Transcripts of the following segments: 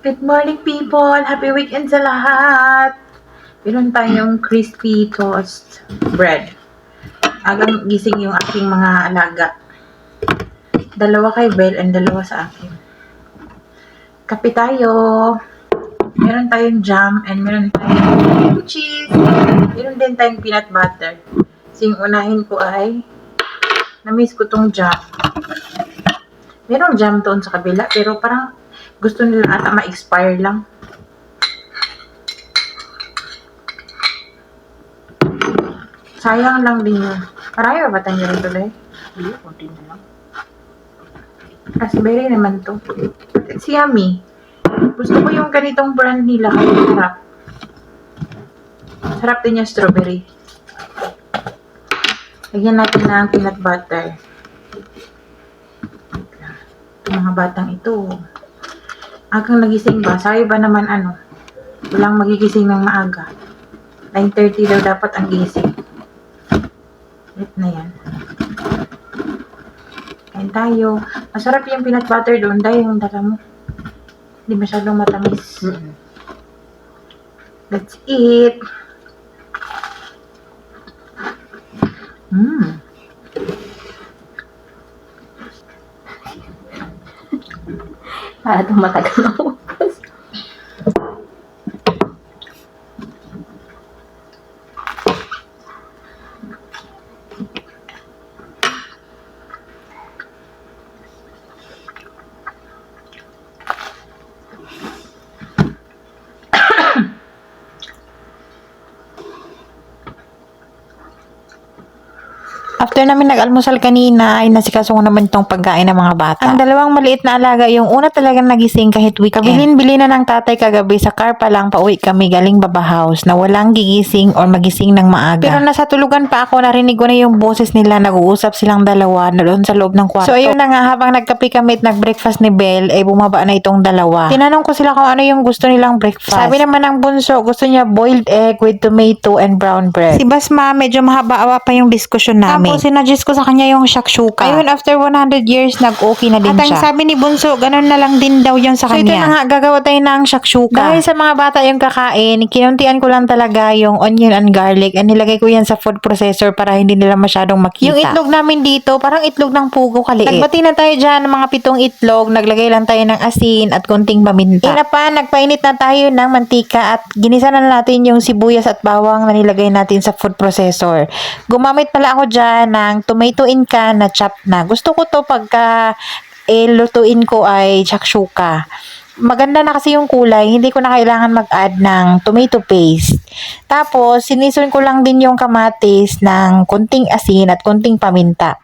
Good morning people! Happy weekend sa lahat! Meron tayong crispy toast bread. Agang gising yung aking mga alaga. Dalawa kay Belle and dalawa sa akin. Kape tayo! Meron tayong jam and meron tayong cheese. Meron din tayong peanut butter. So yung unahin ko ay na-miss ko tong jam. Merong jam doon sa kabila pero parang gusto nila ata ma-expire lang. Sayang lang din yun. Marami ba ba tayong ganito tuloy? Hindi, konti na lang. Raspberry naman to. It's yummy. Gusto ko yung ganitong brand nila kasi sarap. Sarap din yung strawberry. Lagyan natin ng peanut butter. Itong mga batang ito. Agang nagising ba? Sabi ba naman ano? Walang magigising ng maaga. 9.30 daw dapat ang gising. Ulit na yan. Kain tayo. Masarap yung peanut butter doon dahil yung dala mo. Hindi masyadong matamis. Mm-mm. That's it. Itong matagal na After namin nag-almusal kanina, ay nasikaso ko naman itong pagkain ng mga bata. Ang dalawang maliit na alaga, yung una talagang nagising kahit weekend. Kabilin-bili na ng tatay kagabi sa car pa lang, pauwi kami galing baba house na walang gigising or magising ng maaga. Pero nasa tulugan pa ako, narinig ko na yung boses nila, nag-uusap silang dalawa na doon sa loob ng kwarto. So ayun na nga, habang nagkape kami at nag-breakfast ni Belle, ay bumaba na itong dalawa. Tinanong ko sila kung ano yung gusto nilang breakfast. Sabi naman ng bunso, gusto niya boiled egg with tomato and brown bread. Si Basma, medyo mahaba-awa pa yung diskusyon namin. Tapos sinadjust ko sa kanya yung shakshuka. Ayun, after 100 years, nag-okay na din At ang siya. sabi ni Bunso, ganun na lang din daw yun sa So, kanya. ito na nga, gagawa tayo ng shakshuka. Dahil sa mga bata yung kakain, kinuntian ko lang talaga yung onion and garlic and nilagay ko yan sa food processor para hindi nila masyadong makita. Yung itlog namin dito, parang itlog ng pugo kaliit. Nagbati na tayo dyan ng mga pitong itlog, naglagay lang tayo ng asin at konting paminta. Ina pa, nagpainit na tayo ng mantika at ginisa na natin yung sibuyas at bawang na nilagay natin sa food processor. Gumamit pala ako dyan ng tomato in can na chop na. Gusto ko to pagka eh, lutuin ko ay shakshuka. Maganda na kasi yung kulay, hindi ko na kailangan mag-add ng tomato paste. Tapos, sinison ko lang din yung kamatis ng konting asin at konting paminta.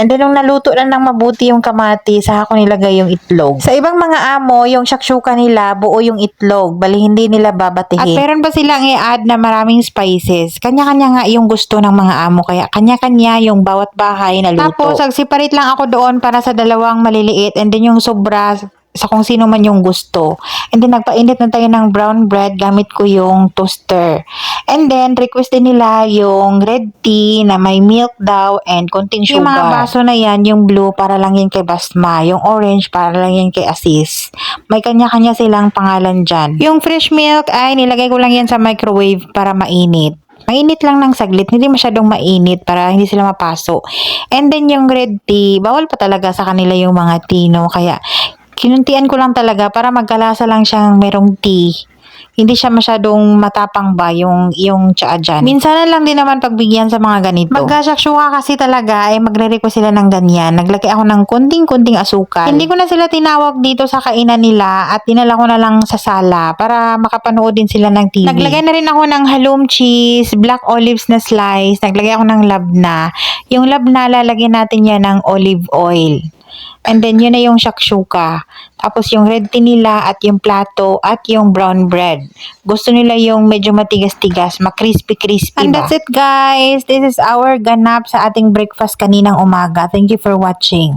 And then, nung naluto na ng mabuti yung kamatis, saka ko nilagay yung itlog. Sa ibang mga amo, yung shakshuka nila, buo yung itlog. Bali, hindi nila babatihin. At meron pa silang i-add na maraming spices. Kanya-kanya nga yung gusto ng mga amo. Kaya, kanya-kanya yung bawat bahay na luto. Tapos, nagsiparit lang ako doon para sa dalawang maliliit. And then, yung sobra sa kung sino man yung gusto. And then, nagpainit na tayo ng brown bread gamit ko yung toaster. And then, request din nila yung red tea na may milk daw and konting sugar. Yung mga baso na yan, yung blue para lang yan kay Basma. Yung orange para lang yan kay Asis. May kanya-kanya silang pangalan dyan. Yung fresh milk ay nilagay ko lang yan sa microwave para mainit. Mainit lang ng saglit, hindi masyadong mainit para hindi sila mapaso. And then yung red tea, bawal pa talaga sa kanila yung mga tino. Kaya kinuntian ko lang talaga para magkalasa lang siyang merong tea. Hindi siya masyadong matapang ba yung, yung tsaa dyan. Minsan lang din naman pagbigyan sa mga ganito. Magkasyakshuka kasi talaga ay magre-request sila ng ganyan. Naglagay ako ng kunting-kunting asukal. Hindi ko na sila tinawag dito sa kainan nila at dinala ko na lang sa sala para makapanood din sila ng TV. Naglagay na rin ako ng halloum cheese, black olives na slice, naglagay ako ng labna. Yung labna lalagyan natin yan ng olive oil. And then, yun na yung shakshuka. Tapos, yung red tea nila at yung plato at yung brown bread. Gusto nila yung medyo matigas-tigas, ma-crispy-crispy And ba? that's it, guys. This is our ganap sa ating breakfast kaninang umaga. Thank you for watching.